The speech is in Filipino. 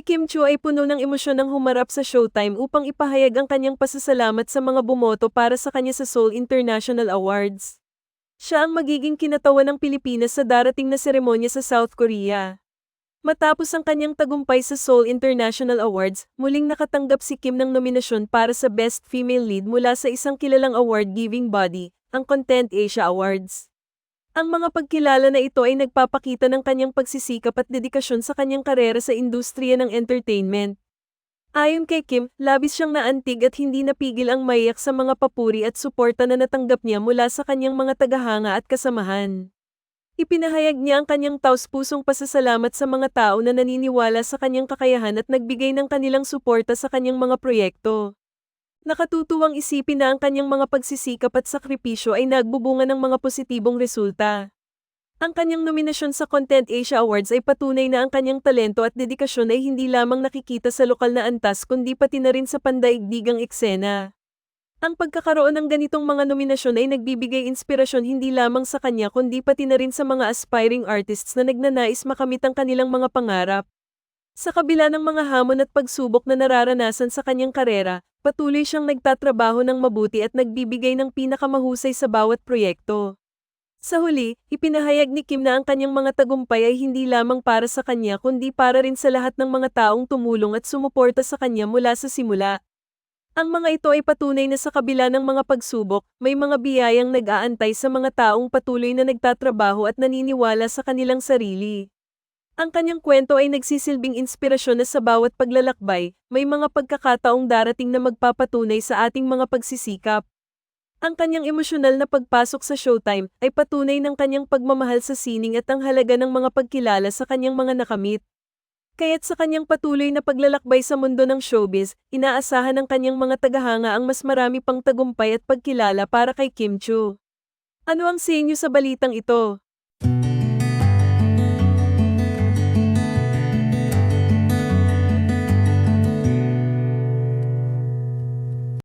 Kim Chu ay puno ng emosyon nang humarap sa Showtime upang ipahayag ang kanyang pasasalamat sa mga bumoto para sa kanya sa Seoul International Awards. Siya ang magiging kinatawan ng Pilipinas sa darating na seremonya sa South Korea. Matapos ang kanyang tagumpay sa Seoul International Awards, muling nakatanggap si Kim ng nominasyon para sa Best Female Lead mula sa isang kilalang award-giving body, ang Content Asia Awards. Ang mga pagkilala na ito ay nagpapakita ng kanyang pagsisikap at dedikasyon sa kanyang karera sa industriya ng entertainment. Ayon kay Kim, labis siyang naantig at hindi napigil ang maiyak sa mga papuri at suporta na natanggap niya mula sa kanyang mga tagahanga at kasamahan. Ipinahayag niya ang kanyang taus-pusong pasasalamat sa mga tao na naniniwala sa kanyang kakayahan at nagbigay ng kanilang suporta sa kanyang mga proyekto. Nakatutuwang isipin na ang kanyang mga pagsisikap at sakripisyo ay nagbubunga ng mga positibong resulta. Ang kanyang nominasyon sa Content Asia Awards ay patunay na ang kanyang talento at dedikasyon ay hindi lamang nakikita sa lokal na antas kundi pati na rin sa pandaigdigang eksena. Ang pagkakaroon ng ganitong mga nominasyon ay nagbibigay inspirasyon hindi lamang sa kanya kundi pati na rin sa mga aspiring artists na nagnanais makamit ang kanilang mga pangarap. Sa kabila ng mga hamon at pagsubok na nararanasan sa kanyang karera, patuloy siyang nagtatrabaho ng mabuti at nagbibigay ng pinakamahusay sa bawat proyekto. Sa huli, ipinahayag ni Kim na ang kanyang mga tagumpay ay hindi lamang para sa kanya kundi para rin sa lahat ng mga taong tumulong at sumuporta sa kanya mula sa simula. Ang mga ito ay patunay na sa kabila ng mga pagsubok, may mga biyayang nag-aantay sa mga taong patuloy na nagtatrabaho at naniniwala sa kanilang sarili. Ang kanyang kwento ay nagsisilbing inspirasyon na sa bawat paglalakbay, may mga pagkakataong darating na magpapatunay sa ating mga pagsisikap. Ang kanyang emosyonal na pagpasok sa Showtime ay patunay ng kanyang pagmamahal sa sining at ang halaga ng mga pagkilala sa kanyang mga nakamit. Kaya't sa kanyang patuloy na paglalakbay sa mundo ng showbiz, inaasahan ng kanyang mga tagahanga ang mas marami pang tagumpay at pagkilala para kay Kim Chu. Ano ang sa inyo sa balitang ito?